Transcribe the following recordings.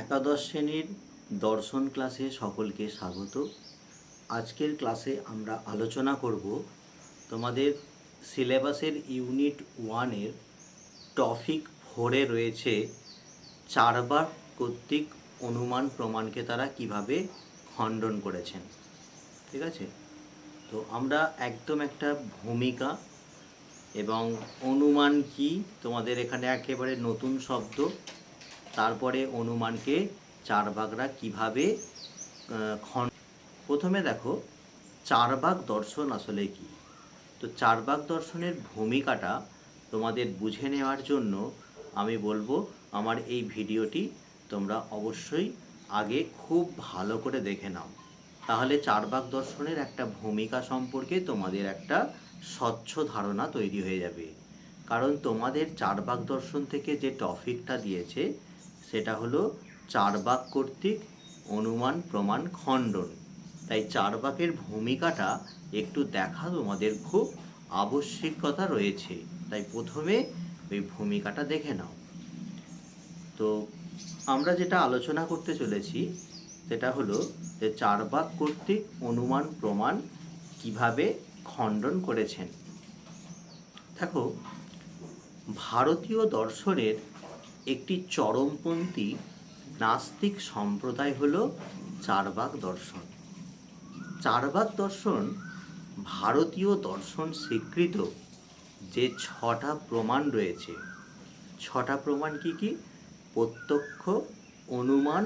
একাদশ শ্রেণির দর্শন ক্লাসে সকলকে স্বাগত। আজকের ক্লাসে আমরা আলোচনা করব তোমাদের সিলেবাসের ইউনিট ওয়ানের টপিক ফোরে রয়েছে, চারবার কর্তৃক অনুমান প্রমাণকে তারা কীভাবে খণ্ডন করেছেন। ঠিক আছে? তো আমরা একদম একটা ভূমিকা এবং অনুমান কি, তোমাদের এখানে একেবারে নতুন শব্দ তারপরে অনুমানকে চার ভাগরা কীভাবে খন প্রথমে দেখো চার ভাগ দর্শন আসলে কি? তো চার ভাগ দর্শনের ভূমিকাটা তোমাদের বুঝে নেওয়ার জন্য আমি বলব, আমার এই ভিডিওটি তোমরা অবশ্যই আগে খুব ভালো করে দেখে নাও। তাহলে চার ভাগ দর্শনের একটা ভূমিকা সম্পর্কে তোমাদের একটা স্বচ্ছ ধারণা তৈরি হয়ে যাবে। কারণ তোমাদের চার ভাগ দর্শন থেকে যে টপিকটা দিয়েছে সেটা হলো চার ভাগ কর্তৃক অনুমান, প্রমাণ, খণ্ডন। তাই চার ভাগের ভূমিকাটা একটু দেখা তোমাদের খুব আবশ্যিকতা রয়েছে। তাই প্রথমে ওই ভূমিকাটা দেখে নাও। তো আমরা যেটা আলোচনা করতে চলেছি, সেটা হলো যে চার ভাগ কর্তৃক অনুমান, প্রমাণ কীভাবে খণ্ডন করেছেন। দেখো, ভারতীয় দর্শনের একটি চরমপন্থী নাস্তিক সম্প্রদায় হলো চারবাক দর্শন। চারবাক দর্শন ভারতীয় দর্শন স্বীকৃত যে ছটা প্রমাণ রয়েছে। ছটা প্রমাণ কি কি? প্রত্যক্ষ, অনুমান,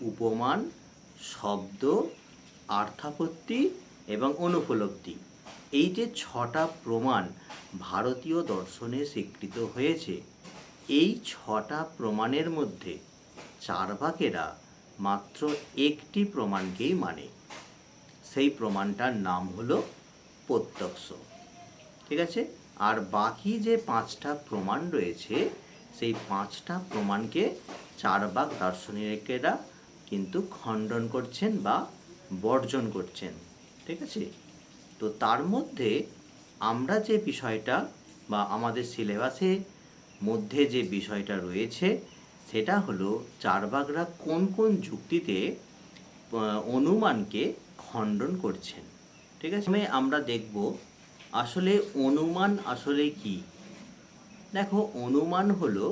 উপমান, শব্দ, আর্থাপত্তি এবং অনুপলব্ধি। এই যে ছটা প্রমাণ ভারতীয় দর্শনে স্বীকৃত হয়েছে এই ছটা প্রমাণের মধ্যে চারবাকেরা মাত্র একটি প্রমাণকেই মানে। সেই প্রমাণটার নাম হলো প্রত্যক্ষ। ঠিক আছে? আর বাকি যে পাঁচটা প্রমাণ রয়েছে, সেই পাঁচটা প্রমাণকে চারবাক দার্শনিকেরা কিন্তু খণ্ডন করছেন বা বর্জন করছেন। ঠিক আছে? তো তার মধ্যে আমরা যে বিষয়টা বা আমাদের সিলেবাসে মধ্যে যে বিষয়টা রয়েছে, সেটা হলো চারবাগরা কোন কোন যুক্তিতে অনুমানকে খণ্ডন করছেন। ঠিক আছে? আমরা দেখব আসলে অনুমান আসলে কি। দেখো, অনুমান হলো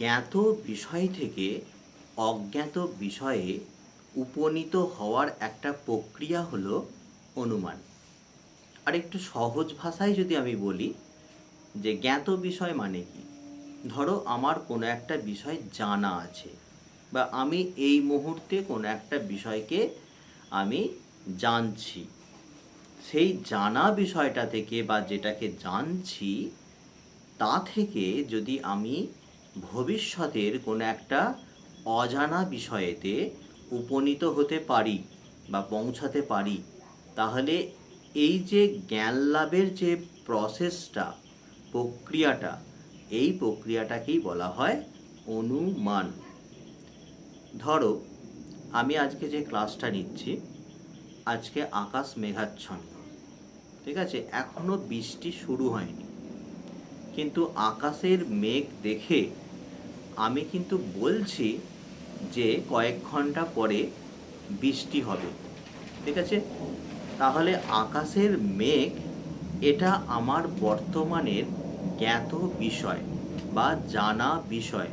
জ্ঞাত বিষয় থেকে অজ্ঞাত বিষয়ে উপনীত হওয়ার একটা প্রক্রিয়া হলো অনুমান। আর একটু সহজ ভাষায় যদি আমি বলি যে জ্ঞাত বিষয় মানে কি? ধরো আমার কোনো একটা বিষয় জানা আছে বা আমি এই মুহূর্তে কোনো একটা বিষয়কে আমি জানছি। সেই জানা বিষয়টা থেকে বা যেটাকে জানছি, তা থেকে যদি আমি ভবিষ্যতের কোনো একটা অজানা বিষয়েতে উপনীত হতে পারি বা পৌঁছাতে পারি, তাহলে এই যে জ্ঞান লাভের যে প্রসেসটা প্রক্রিয়াটা, এই প্রক্রিয়াটাকেই বলা হয় অনুমান। ধরো, আমি আজকে যে ক্লাসটা নিচ্ছি, আজকে আকাশ মেঘাচ্ছন্ন, ঠিক আছে? এখনও বৃষ্টি শুরু হয়নি। কিন্তু আকাশের মেঘ দেখে আমি কিন্তু বলছি যে কয়েক ঘণ্টা পরে বৃষ্টি হবে, ঠিক আছে? তাহলে আকাশের মেঘ এটা আমার বর্তমানের জ্ঞাত বিষয় বা জানা বিষয়।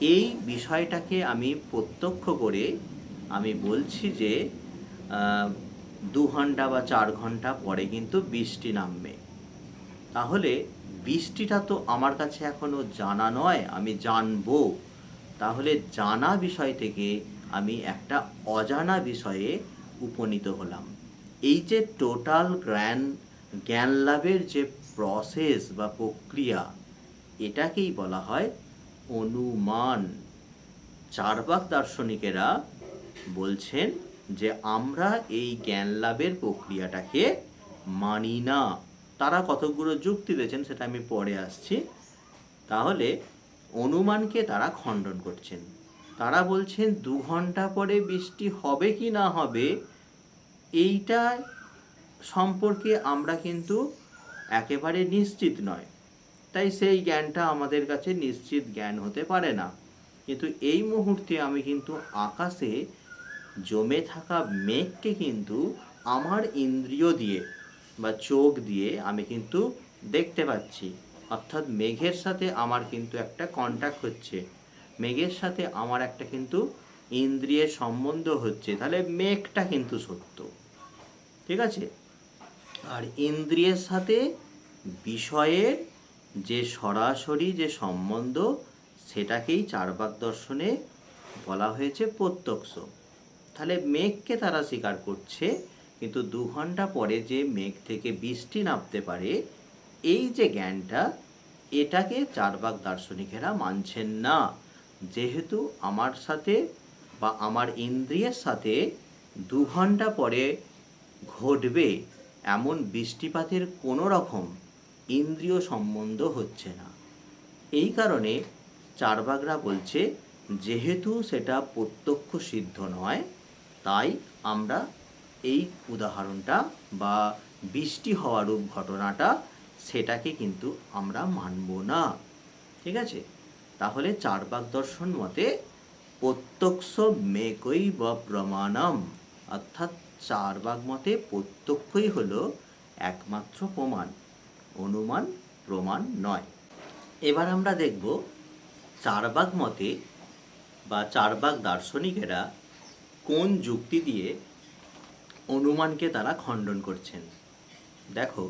এই বিষয়টাকে আমি প্রত্যক্ষ করে আমি বলছি যে দু ঘণ্টা বা চার ঘণ্টা পরে কিন্তু বৃষ্টি নামবে। তাহলে বৃষ্টিটা তো আমার কাছে এখনও জানা নয়, আমি জানব। তাহলে জানা বিষয় থেকে আমি একটা অজানা বিষয়ে উপনীত হলাম। এই যে টোটাল জ্ঞান জ্ঞান লাভের যে প্রসেস বা প্রক্রিয়া, এটাকেই বলা হয় অনুমান। চারবাক দার্শনিকেরা বলছেন যে আমরা এই জ্ঞান লাভের প্রক্রিয়াটাকে মানি না। তারা কতগুলো যুক্তি দিয়েছেন সেটা আমি পরে আসছি। তাহলে অনুমানকে তারা খণ্ডন করছেন। তারা বলছেন, দু ঘণ্টা পরে বৃষ্টি হবে কি না হবে? এইটা সম্পর্কে আমরা কিন্তু একেবারে নিশ্চিত নয়। তাই সেই জ্ঞানটা আমাদের কাছে নিশ্চিত জ্ঞান হতে পারে না। কিন্তু এই মুহূর্তে আমি কিন্তু আকাশে জমে থাকা মেঘকে কিন্তু আমার ইন্দ্রিয় দিয়ে বা চোখ দিয়ে আমি কিন্তু দেখতে পাচ্ছি। অর্থাৎ মেঘের সাথে আমার কিন্তু একটা কন্ট্যাক্ট হচ্ছে। মেঘের সাথে আমার একটা কিন্তু ইন্দ্রিয়ের সম্বন্ধ হচ্ছে। তাহলে মেঘটা কিন্তু সত্য। ঠিক আছে? আর ইন্দ্রিয়ের সাথে বিষয়ের যে সরাসরি যে সম্বন্ধ, সেটাকেই চারবাক দর্শনে বলা হয়েছে প্রত্যক্ষ। তাহলে মেঘকে তারা স্বীকার করছে, কিন্তু দু ঘণ্টা পরে যে মেঘ থেকে বৃষ্টি নামতে পারে, এই যে জ্ঞানটা, এটাকে চারবাক দার্শনিকেরা মানছেন না। যেহেতু আমার সাথে বা আমার ইন্দ্রিয়ের সাথে দু ঘণ্টা পরে ঘটবে এমন বৃষ্টিপাতের কোনো রকম ইন্দ্রিয় সম্বন্ধ হচ্ছে না। এই কারণে চারবাগরা বলছে, যেহেতু সেটা প্রত্যক্ষ সিদ্ধ নয়, তাই আমরা এই উদাহরণটা বা বৃষ্টি হওয়ার রূপ ঘটনাটা সেটাকে কিন্তু আমরা মানব না। ঠিক আছে? তাহলে চারবাক দর্শন মতে প্রত্যক্ষ মেকই বা প্রমাণম, অর্থাৎ চারবাক মতে প্রত্যক্ষই হল একমাত্র প্রমাণ, অনুমান, প্রমাণ নয়। এবার আমরা দেখব চারবাক মতে বা চারবাক দার্শনিকেরা কোন যুক্তি দিয়ে অনুমানকে তারা খণ্ডন করছেন। দেখো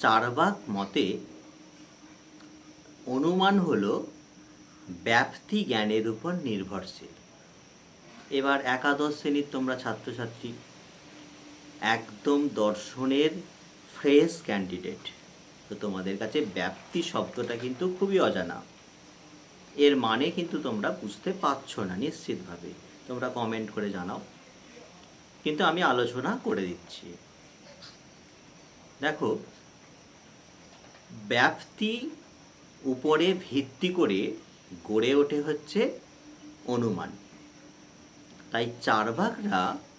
চারবাক মতে অনুমান হল ব্যাপ্তি জ্ঞানের উপর নির্ভরশীল। এবার একাদশ শ্রেণির তোমরা ছাত্রছাত্রী একদম দর্শনের ফ্রেশ ক্যান্ডিডেট তো তোমাদের কাছে ব্যাপ্তি শব্দটা কিন্তু খুবই অজানা। এর মানে কিন্তু তোমরা বুঝতে পারছ না নিশ্চিতভাবে। তোমরা কমেন্ট করে জানাও। কিন্তু আমি আলোচনা করে দিচ্ছি। দেখো ব্যাপ্তি উপরে ভিত্তি করে গড়ে ওঠে হচ্ছে অনুমান। তাই উম,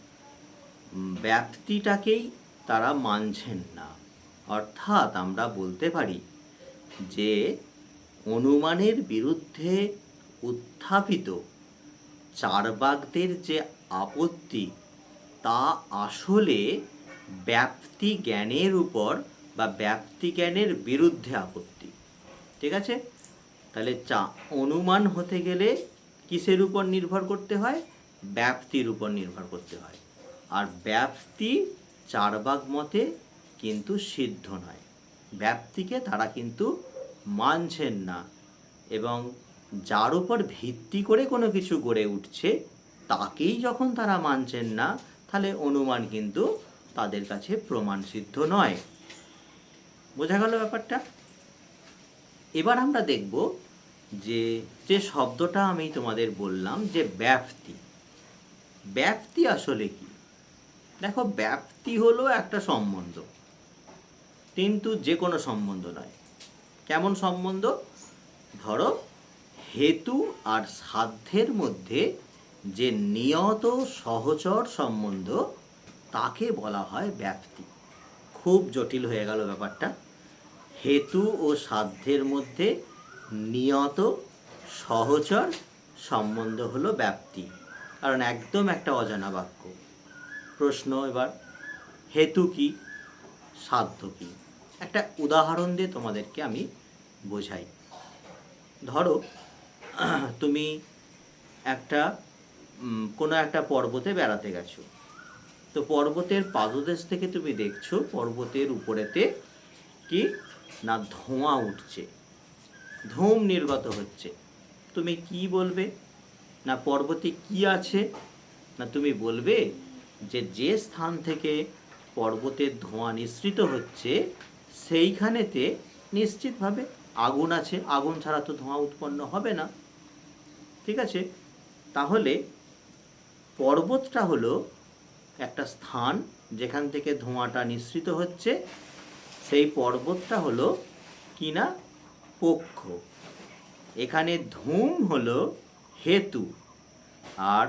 ব্যাপ্তিটাকেই তারা মানছেন না। অর্থাৎ আমরা বলতে পারি যে অনুমানের বিরুদ্ধে উত্থাপিত চারবাগদের যে আপত্তি, তা আসলে ব্যাপ্তি জ্ঞানের উপর বা ব্যাপ্তি জ্ঞানের বিরুদ্ধে আপত্তি। ঠিক আছে? তাহলে চা, অনুমান হতে গেলে কিসের উপর নির্ভর করতে হয়? ব্যাপ্তির উপর নির্ভর করতে হয়। আর ব্যাপ্তি চারবাগ মতে কিন্তু সিদ্ধ নয়। ব্যাপ্তিকে তারা কিন্তু মানছেন না এবং যার উপর ভিত্তি করে কোনো কিছু গড়ে উঠছে, তাকেই যখন তারা মানছেন না, তাহলে অনুমান কিন্তু তাদের কাছে প্রমাণ সিদ্ধ নয়। বোঝা গেল ব্যাপারটা? এবার আমরা দেখব যে যে শব্দটা আমি তোমাদের বললাম যে ব্যাপ্তি। ব্যাপ্তি আসলে কি? দেখো, ব্যাপ্তি হলো একটা সম্বন্ধ। কিন্তু যে কোনো সম্বন্ধ নয়। কেমন সম্বন্ধ? ধরো, হেতু আর সাধ্যের মধ্যে যে নিয়ত সহচর সম্বন্ধ, তাকে বলা হয় ব্যাপ্তি। খুব জটিল হয়ে গেল ব্যাপারটা। হেতু ও সাধ্যের মধ্যে নিয়ত সহচর সম্বন্ধ হলো ব্যাপ্তি। কারণ একদম একটা অজানা বাক্য। প্রশ্ন এবার, হেতু কি, সাধ্য কি? একটা উদাহরণ দিয়ে তোমাদেরকে আমি বোঝাই। ধরো, তুমি একটা কোনো একটা পর্বতে বেড়াতে গেছো। তো পর্বতের পাদদেশ থেকে তুমি দেখছ, পর্বতের উপরেতে কি? না, ধোঁয়া উঠছে। ধূম নির্গত হচ্ছে। তুমি কি বলবে? না, পর্বতে কি আছে? না, তুমি বলবে যে যে স্থান থেকে পর্বতের ধোঁয়া নিঃসৃত হচ্ছে, সেইখানেতে নিশ্চিতভাবে আগুন আছে। আগুন ছাড়া তো ধোঁয়া উৎপন্ন হবে না। ঠিক আছে? তাহলে পর্বতটা হলো একটা স্থান যেখান থেকে ধোঁয়াটা নিঃসৃত হচ্ছে। সেই পর্বতটা হলো কি না পক্ষ। এখানে ধূম হলো হেতু। আর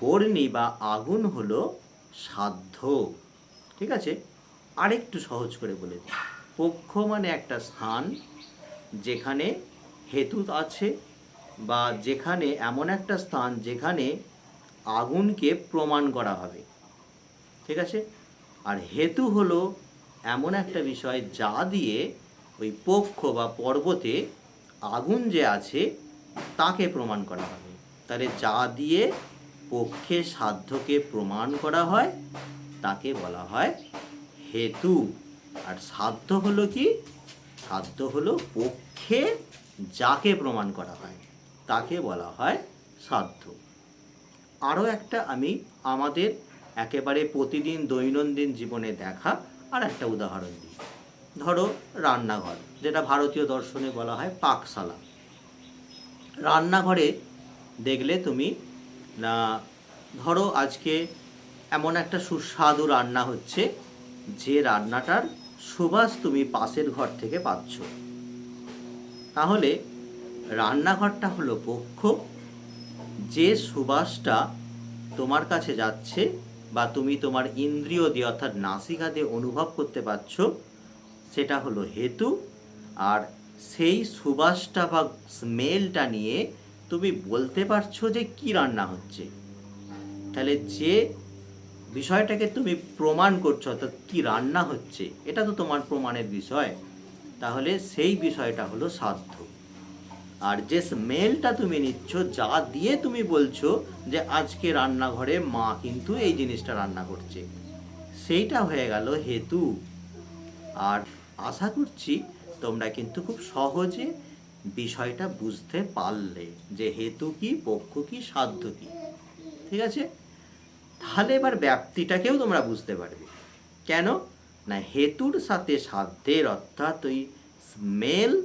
বর্ণি বা আগুন হলো সাধ্য। ঠিক আছে? আরেকটু সহজ করে বলে পক্ষ মানে একটা স্থান যেখানে হেতু আছে বা যেখানে এমন একটা স্থান যেখানে আগুনকে প্রমাণ করা হবে। ঠিক আছে? আর হেতু হলো এমন একটা বিষয় যা দিয়ে ওই পক্ষ বা পর্বতে আগুন যে আছে তাকে প্রমাণ করা হবে। তাহলে যা দিয়ে পক্ষে সাধ্যকে প্রমাণ করা হয়, তাকে বলা হয় হেতু। আর সাধ্য হলো কি? সাধ্য হলো পক্ষে যাকে প্রমাণ করা হয়, তাকে বলা হয় সাধ্য। আরও একটা আমি আমাদের একেবারে প্রতিদিন দৈনন্দিন জীবনে দেখা আর একটা উদাহরণ দিই। ধরো রান্নাঘর, যেটা ভারতীয় দর্শনে বলা হয় পাকশালা। রান্নাঘরে দেখলে তুমি না, ধরো আজকে এমন একটা সুস্বাদু রান্না হচ্ছে, যে রান্নাটার সুবাস তুমি পাশের ঘর থেকে পাচ্ছ। তাহলে রান্নাঘরটা হলো পক্ষ, যে সুবাসটা তোমার কাছে যাচ্ছে বা তুমি তোমার ইন্দ্রিয় দিয়ে অর্থাৎ নাসিকা দিয়ে অনুভব করতে পারছ, সেটা হলো হেতু, আর সেই সুবাসটা বা স্মেলটা নিয়ে তুমি বলতে পারছ যে কি রান্না হচ্ছে? তাহলে যে বিষয়টাকে তুমি প্রমাণ করছ, অর্থাৎ কি রান্না হচ্ছে, এটা তো তোমার প্রমাণের বিষয়। তাহলে সেই বিষয়টা হলো সাধ্য। আর যে স্মেলটা তুমি নিচ্ছ, যা দিয়ে তুমি বলছো যে আজকে রান্নাঘরে মা কিন্তু এই জিনিসটা রান্না করছে, সেইটা হয়ে গেল হেতু। আর আশা করছি তোমরা কিন্তু খুব সহজে বিষয়টা বুঝতে পারলে যে হেতু কি, পক্ষ কি, সাধ্য কি। ঠিক আছে? তাহলে এবার ব্যাপ্তিটাকেও তোমরা বুঝতে পারবে। কেন? না, হেতুর সাথে সাধ্যের অর্থাৎ ওই স্মেল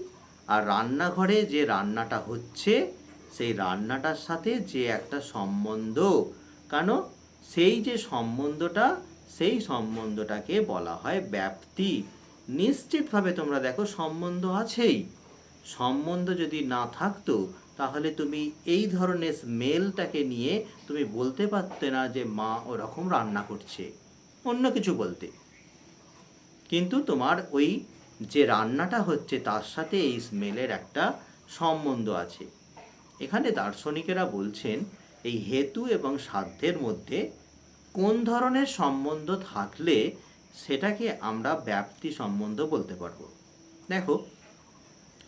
আর রান্নাঘরে যে রান্নাটা হচ্ছে, সেই রান্নাটার সাথে যে একটা সম্বন্ধ, কেন? সেই যে সম্বন্ধটা, সেই সম্বন্ধটাকে বলা হয় ব্যাপ্তি। নিশ্চিতভাবে তোমরা দেখো সম্বন্ধ আছেই। সম্বন্ধ যদি না থাকতো, তাহলে তুমি এই ধরনের স্মেলটাকে নিয়ে তুমি বলতে পারতে না যে মা ওরকম রান্না করছে। অন্য কিছু বলতে। কিন্তু তোমার ওই যে রান্নাটা হচ্ছে, তার সাথে এই স্মেলের একটা সম্বন্ধ আছে। এখানে দার্শনিকেরা বলছেন, এই হেতু এবং সাধ্যের মধ্যে কোন ধরনের সম্বন্ধ থাকলে সেটাকে আমরা ব্যাপ্তি সম্বন্ধ বলতে পারব। দেখো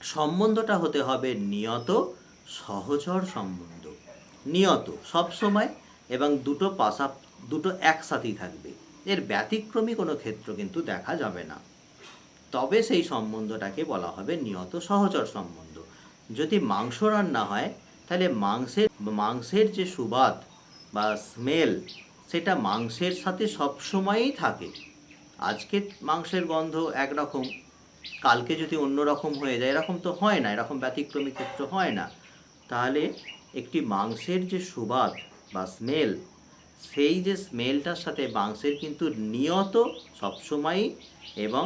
সম্বন্ধটা হতে হবে নিয়ত, সহচর সম্বন্ধ। নিয়ত, সব সময় এবং দুটো পাশা, দুটো একসাথেই থাকবে। এর ব্যতিক্রমী কোনো ক্ষেত্র কিন্তু দেখা যাবে না। তবে সেই সম্বন্ধটাকে বলা হবে নিয়ত, সহচর সম্বন্ধ। যদি মাংস রান্না হয়, তাহলে মাংসের মাংসের যে সুবাদ বা স্মেল, সেটা মাংসের সাথে সবসময়ই থাকে। আজকে মাংসের গন্ধ একরকম কালকে যদি অন্য রকম হয়ে যায়, এরকম তো হয় না, এরকম ব্যতিক্রমী ক্ষেত্র হয় না। তাহলে একটি মাংসের যে সুবাদ বা স্মেল সেই যে স্মেলটার সাথে মাংসের কিন্তু নিয়ত সবসময়ই এবং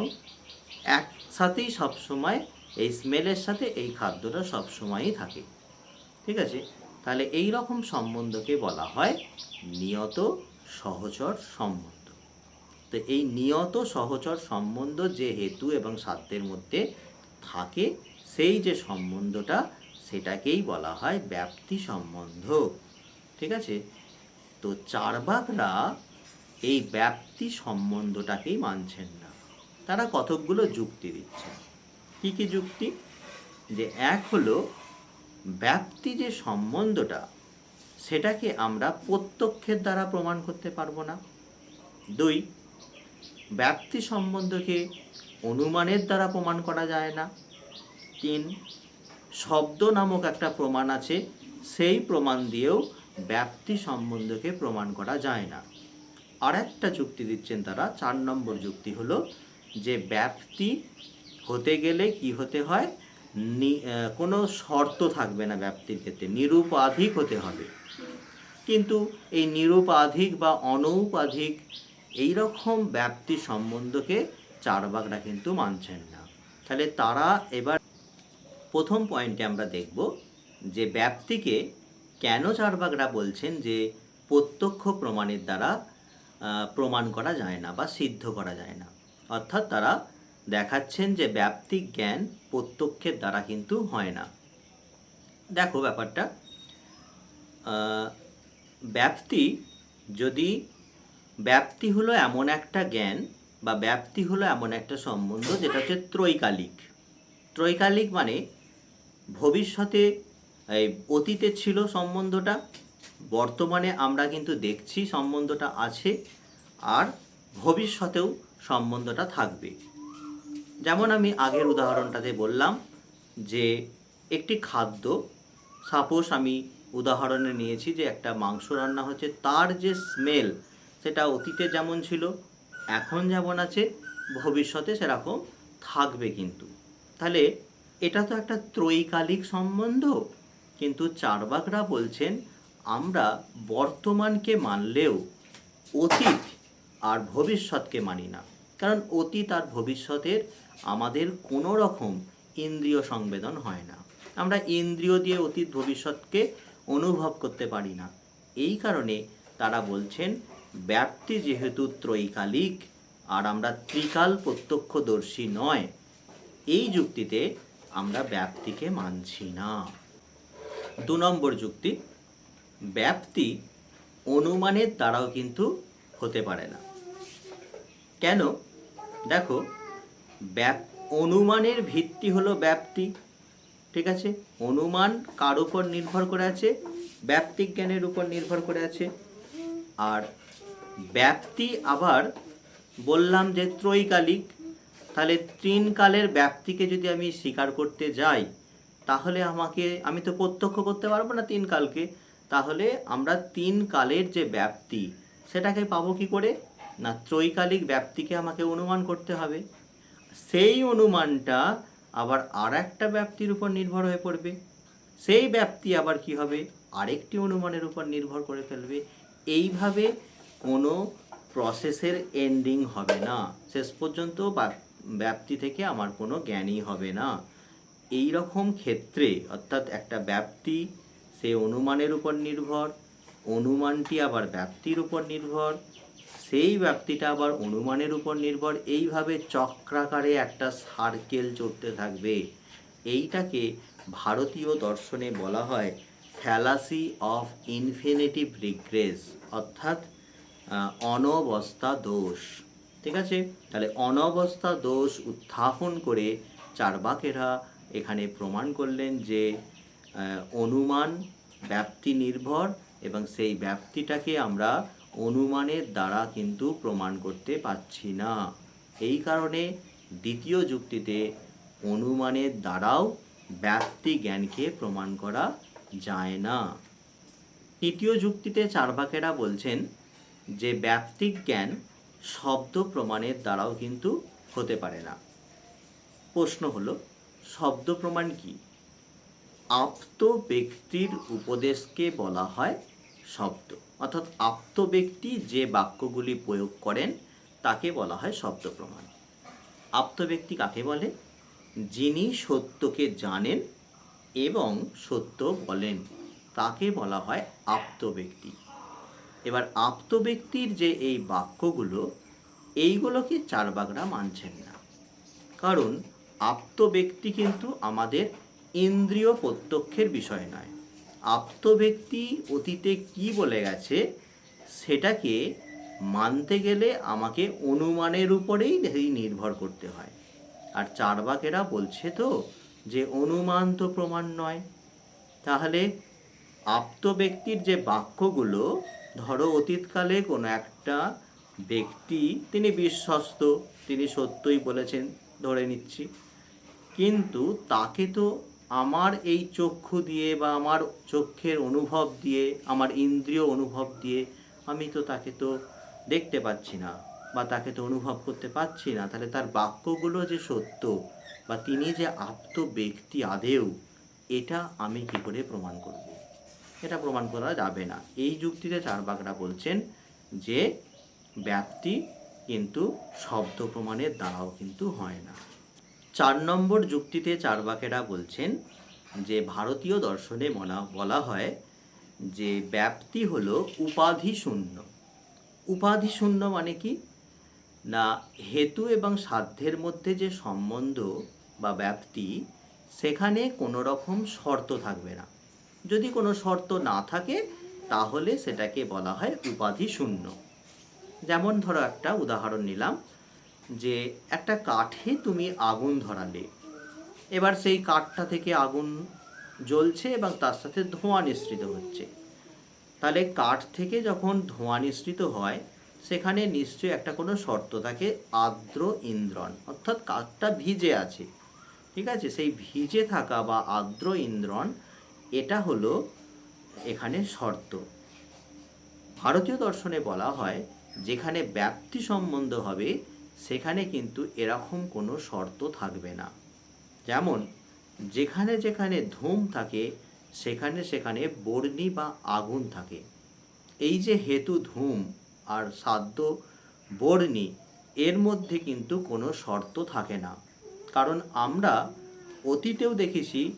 একসাথেই সবসময় এই স্মেলের সাথে এই খাদ্যটা সবসময়ই থাকে। ঠিক আছে? তাহলে এই রকম সম্বন্ধকে বলা হয় নিয়ত সহচর সম্বন্ধ। তো এই নিয়ত সহচর সম্বন্ধ যে হেতু এবং সাধ্যের মধ্যে থাকে, সেই যে সম্বন্ধটা সেটাকেই বলা হয় ব্যাপ্তি সম্বন্ধ। ঠিক আছে? তো চারবাকরা এই ব্যাপ্তি সম্বন্ধটাকেই মানছেন না। তারা কতকগুলো যুক্তি দিচ্ছেন। কি কি যুক্তি? যে এক হলো, ব্যাপ্তি যে সম্বন্ধটা, সেটাকে আমরা প্রত্যক্ষের দ্বারা প্রমাণ করতে পারব না। দুই ব্যাপ্তি সম্বন্ধকে অনুমানের দ্বারা প্রমাণ করা যায় না। তিন, শব্দ নামক একটা প্রমাণ আছে, সেই প্রমাণ দিয়েও ব্যাপ্তি সম্বন্ধকে প্রমাণ করা যায় না। আর একটা যুক্তি দিচ্ছেন তারা, চার নম্বর যুক্তি হলো যে ব্যাপ্তি হতে গেলে কি হতে হয়? কোনো শর্ত থাকবে না ব্যাপ্তির ক্ষেত্রে, নিরুপাধিক হতে হবে। কিন্তু এই নিরুপাধিক বা অনৌপাধিক এই রকম ব্যাপ্তি সম্বন্ধকে চারবাগরা কিন্তু মানছেন না। তাহলে তারা এবার প্রথম পয়েন্টে আমরা দেখব যে ব্যাপ্তিকে কেন চারবাগরা বলছেন যে প্রত্যক্ষ প্রমাণের দ্বারা প্রমাণ করা যায় না বা সিদ্ধ করা যায় না। অর্থাৎ তারা দেখাচ্ছেন যে ব্যাপ্তিক জ্ঞান প্রত্যক্ষের দ্বারা কিন্তু হয় না। দেখো ব্যাপারটা। ব্যাপ্তি যদি ব্যাপ্তি হলো এমন একটা জ্ঞান বা ব্যাপ্তি হলো এমন একটা সম্বন্ধ যেটা হচ্ছে ত্রৈকালিক। ত্রৈকালিক মানে ভবিষ্যতে এই অতীতে ছিল সম্বন্ধটা, বর্তমানে আমরা কিন্তু দেখছি সম্বন্ধটা আছে, আর ভবিষ্যতেও সম্বন্ধটা থাকবে। যেমন আমি আগের উদাহরণটাতে বললাম যে একটি খাদ্য, সাপোজ আমি উদাহরণে নিয়েছি যে একটা মাংস রান্না হচ্ছে, তার যে স্মেল সেটা অতীতে যেমন ছিল, এখন যেমন আছে, ভবিষ্যতে সেরকম থাকবে কিন্তু। তাহলে এটা তো একটা ত্রৈকালিক সম্বন্ধ, কিন্তু চারবাকরা বলছেন, আমরা বর্তমানকে মানলেও অতীত আর ভবিষ্যৎকে মানি না। কারণ অতীত আর ভবিষ্যতের আমাদের কোনো রকম ইন্দ্রিয় সংবেদন হয় না। আমরা ইন্দ্রিয় দিয়ে অতীত ভবিষ্যৎকে অনুভব করতে পারি না। এই কারণে তারা বলছেন ব্যাপ্তি যেহেতু ত্রৈকালিক, আর আমরা ত্রিকাল প্রত্যক্ষদর্শী নয়, এই যুক্তিতে আমরা ব্যাপ্তিকে মানছি না। দু নম্বর যুক্তি, ব্যাপ্তি অনুমানের দ্বারাও কিন্তু হতে পারে না। কেন? দেখো, ব্যাপ, অনুমানের ভিত্তি হলো ব্যাপ্তি, ঠিক আছে? অনুমান কার উপর নির্ভর করে আছে? ব্যাপ্তিক জ্ঞানের উপর নির্ভর করে আছে। আর ব্যাপ্তি আবার বললাম যে ত্রৈকালিক, তাহলে তিনকালের ব্যাপ্তিকে যদি আমি স্বীকার করতে যাই, তাহলে আমাকে, আমি তো প্রত্যক্ষ করতে পারব না তিন কালকে তাহলে আমরা তিন কালের যে ব্যাপ্তি, সেটাকে পাবো কি করে? না, ত্রৈকালিক ব্যাপ্তিকে আমাকে অনুমান করতে হবে। সেই অনুমানটা আবার আর একটা ব্যাপ্তির উপর নির্ভর হয়ে পড়বে। সেই ব্যাপ্তি আবার কি হবে? আরেকটি অনুমানের উপর নির্ভর করে ফেলবে। এইভাবে কোনো প্রসেসের এন্ডিং হবে না। শেষ পর্যন্ত ব্যাপ্তি থেকে আমার কোনো জ্ঞানই হবে না। এই রকম ক্ষেত্রে, অর্থাৎ একটা ব্যাপ্তি, সে অনুমানের উপর নির্ভর, অনুমানটি আবার ব্যাপ্তির উপর নির্ভর, সেই ব্যাপ্তিটা আবার অনুমানের উপর নির্ভর, এইভাবে চক্রাকারে একটা সার্কেল চড়তে থাকবে। এইটাকে ভারতীয় দর্শনে বলা হয় ফ্যালাসি অফ ইনফিনিটিভ রিগ্রেস অর্থাৎ অনবস্থা দোষ। ঠিক আছে? তাহলে অনবস্থা দোষ উত্থাপন করে চারবাকেরা এখানে প্রমাণ করলেন যে অনুমান ব্যাপ্তি নির্ভর এবং সেই ব্যাপ্তিটাকে আমরা অনুমানের দ্বারা কিন্তু প্রমাণ করতে পারছি না। এই কারণে দ্বিতীয় যুক্তিতে অনুমানের দ্বারাও ব্যাপ্তি জ্ঞানকে প্রমাণ করা যায় না। তৃতীয় যুক্তিতে চারবাকেরা বলছেন যে ব্যাপ্তিক জ্ঞান শব্দ প্রমাণের দ্বারাও কিন্তু হতে পারে না। প্রশ্ন হলো, শব্দ প্রমাণ কি? আপ্ত ব্যক্তির উপদেশকে বলা হয় শব্দ। অর্থাৎ আপ্ত ব্যক্তি যে বাক্যগুলি প্রয়োগ করেন, তাকে বলা হয় শব্দ প্রমাণ। আপ্ত ব্যক্তি কাকে বলে? যিনি সত্যকে জানেন এবং সত্য বলেন, তাকে বলা হয় আপ্ত ব্যক্তি। এবার আপ্ত ব্যক্তির যে এই বাক্যগুলো এইগুলোকে চারবাগরা মানছেন না? কারণ আপ্ত ব্যক্তি কিন্তু আমাদের ইন্দ্রিয় প্রত্যক্ষের বিষয় নয়। আপ্ত ব্যক্তি অতীতে কি বলে গেছে, সেটাকে মানতে গেলে আমাকে অনুমানের উপরেই নির্ভর করতে হয়। আর চারবাকেরা বলছে তো যে অনুমান তো প্রমাণ নয়। তাহলে আপ্ত ব্যক্তির যে বাক্যগুলো ধরো অতীতকালে কোনো একটা ব্যক্তি, তিনি বিশ্বস্ত, তিনি সত্যই বলেছেন, ধরে নিচ্ছি। কিন্তু তাকে তো আমার এই চক্ষু দিয়ে বা আমার চক্ষের অনুভব দিয়ে, আমার ইন্দ্রিয় অনুভব দিয়ে আমি তো তাকে তো দেখতে পাচ্ছি না বা তাকে তো অনুভব করতে পারছি না। তাহলে তার বাক্যগুলো যে সত্য বা তিনি যে আপ্ত ব্যক্তি আদেও, এটা আমি কি করে প্রমাণ করব? এটা প্রমাণ করা যাবে না। এই যুক্তিতে চারবাকরা বলছেন যে, ব্যাপ্তি কিন্তু শব্দ প্রমাণের দ্বারাও কিন্তু হয় না। চার নম্বর যুক্তিতে চারবাকেরা বলছেন যে, ভারতীয় দর্শনে বলা বলা হয় যে, ব্যাপ্তি হলো উপাধি শূন্য। উপাধি শূন্য মানে কি? না, হেতু এবং সাধ্যের মধ্যে যে সম্বন্ধ বা ব্যাপ্তি, সেখানে কোনো রকম শর্ত থাকবে না। যদি কোনো শর্ত না থাকে, তাহলে সেটাকে বলা হয় উপাধি শূন্য। যেমন ধরো একটা উদাহরণ নিলাম, যে একটা কাঠে তুমি আগুন ধরালে। এবার সেই কাঠটা থেকে আগুন জ্বলছে এবং তার সাথে ধোঁয়া নিঃসৃত হচ্ছে। তাহলে কাঠ থেকে যখন ধোঁয়া নিঃসৃত হয়, সেখানে নিশ্চয়ই একটা কোনো শর্ত থাকে, আর্দ্র ইন্দ্রণ অর্থাৎ কাঠটা ভিজে আছে। ঠিক আছে? সেই ভিজে থাকা বা আর্দ্র ইন্দ্রণ এটা হলো এখানে শর্ত। ভারতীয় দর্শনে বলা হয়, যেখানে ব্যাপ্তি সম্বন্ধ হবে, সেখানে কিন্তু এরকম কোনো শর্ত থাকবে না। যেমন, যেখানে যেখানে ধূম থাকে, সেখানে সেখানে বর্ণি বা আগুন থাকে। এই যে হেতু ধূম আর সাধ্য বর্ণি, এর মধ্যে কিন্তু কোনো শর্ত থাকে না। কারণ আমরা অতীতেও দেখেছি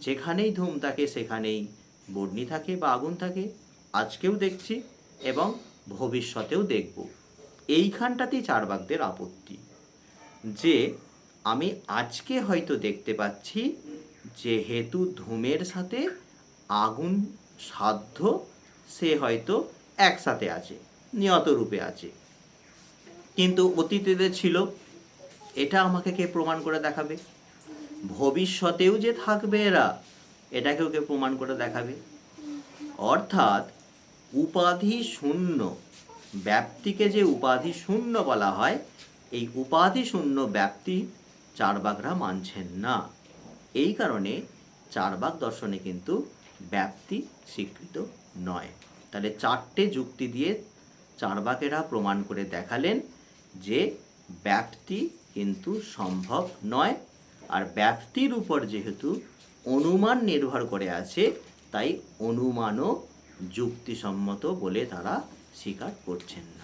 যেখানেই ধূম থাকে, সেখানেই বর্ণি থাকে বা আগুন থাকে। আজকেও দেখছি এবং ভবিষ্যতেও দেখব। এইখানটাতেই চারবাকদের আপত্তি। যে, আমি আজকে হয়তো দেখতে পাচ্ছি যে হেতু ধূমের সাথে আগুন সাধ্য, সে হয়তো একসাথে আছে নিয়ত রূপে আছে। কিন্তু অতীতেতে ছিল, এটা আমাকে কে প্রমাণ করে দেখাবে? ভবিষ্যতেও যে থাকবে এরা এটাকে ওকে প্রমাণ করে দেখাবে। অর্থাৎ উপাধি শূন্য, ব্যাপ্তিকে যে উপাধি শূন্য বলা হয়, এই উপাধি শূন্য ব্যাপ্তি চারবাকরা মানছেন না। এই কারণে চারবাক দর্শনে কিন্তু ব্যাপ্তি স্বীকৃত নয়। তাহলে চারটে যুক্তি দিয়ে চারবাকেরা প্রমাণ করে দেখালেন যে ব্যাপ্তি কিন্তু সম্ভব নয়। আর ব্যাপ্তির উপর যেহেতু অনুমান নির্ভর করে আছে, তাই অনুমানও যুক্তিসম্মত বলে তারা স্বীকার করছেন।